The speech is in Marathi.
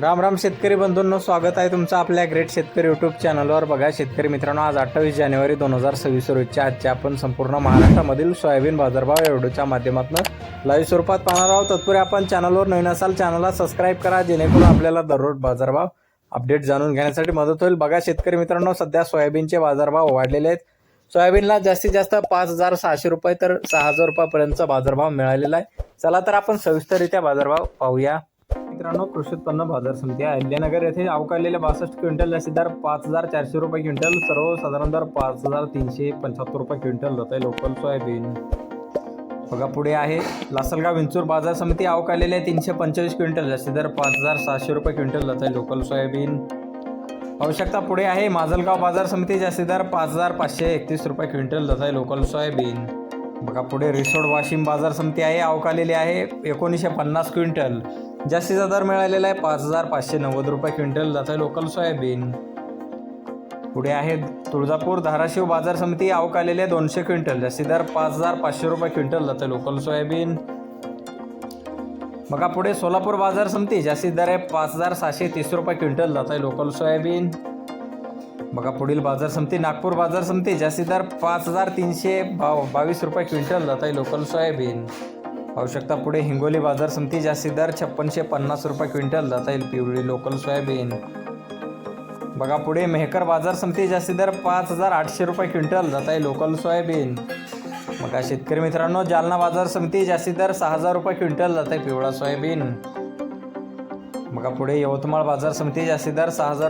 राम राम शेतकरी बंधूंनो स्वागत आहे तुमचं आपल्या ग्रेट शेतकरी यूट्यूब चॅनलवर बघा शेतकरी मित्रांनो आज अठ्ठावीस जानेवारी दोन हजार सव्वीस रोजच्या आजच्या आपण संपूर्ण महाराष्ट्रामधील सोयाबीन बाजारभाव या व्हिडिओच्या माध्यमातून लाईव्ह स्वरूपात पाहणार आहोत. तत्पूर्वी आपण चॅनलवर नवीन असाल चॅनलला सबस्क्राईब करा जेणेकरून आपल्याला दररोज बाजारभाव अपडेट जाणून घेण्यासाठी मदत होईल. बघा शेतकरी मित्रांनो सध्या सोयाबीनचे बाजारभाव वाढलेले आहेत. सोयाबीनला जास्तीत जास्त पाच हजार सहाशे रुपये तर सहा हजार रुपयापर्यंतचा बाजारभाव मिळालेला आहे. चला तर आपण सविस्तररित्या बाजारभाव पाहूया. मित्रांनो कृषी उत्पन्न बाजार समिती आहे. अहिल्यानगर येथे अवकाळलेल्या बासष्ट क्विंटल जास्तीदार दर पाच हजार चारशे रुपये क्विंटल सर्वसाधारण दर पाच हजार तीनशे पंच्याहत्तर रुपये क्विंटल जात आहे. Local soybean. बघा पुढे आहे. लासलगाव विंचूर बाजार समिती अवकाळलेल्या तीनशे पंचवीस क्विंटल जास्तीदार दर पाच हजार सहाशे रुपये क्विंटल जात आहे. Local soybean. आवश्यकता पुढे आहे. माजलगाव बाजार समिती जास्तीदार दर पाच हजार पाचशे एकतीस रुपये क्विंटल जात आहे. Local soybean. बघा पुढे रिसोड वाशिम बाजार समिती आहे. अवकालेली आहे. एकोणीसशे पन्नास क्विंटल. जास्तीचा दर मिळालेला आहे पाच हजार पाचशे नव्वद रुपये क्विंटल जात आहे लोकल सोयाबीन. पुढे आहे तुळजापूर धाराशिव बाजार समिती आवक आलेले दोनशे क्विंटल. जास्ती दर पाच हजार पाचशे रुपये क्विंटल जात आहे लोकल सोयाबीन. बघा पुढे सोलापूर बाजार समिती जास्तीत दर आहे पाच हजार सहाशे तीस रुपये क्विंटल जात आहे लोकल सोयाबीन. बघा पुढील बाजार समिती नागपूर बाजार समिती जास्तीत दर पाच हजार तीनशे बाव बावीस रुपये क्विंटल जात आहे लोकल सोयाबीन. आवश्यकता पुढे हिंगोली बाजार समिती जास्तीत दर छप्पनशे पन्नास रुपये क्विंटल जाता येईल. पिवळी लोकल सोयाबीन. बघा पुढे मेहकर बाजार समिती जास्तीत दर पाच हजार आठशे रुपये क्विंटल जाता येईल लोकल सोयाबीन. बघा शेतकरी मित्रांनो जालना बाजार समिती जास्तीत दर सहा हजार रुपये क्विंटल जात आहे पिवळा सोयाबीन. बघा पुढे यवतमाळ बाजार समिती जास्तीत दर सहा हजार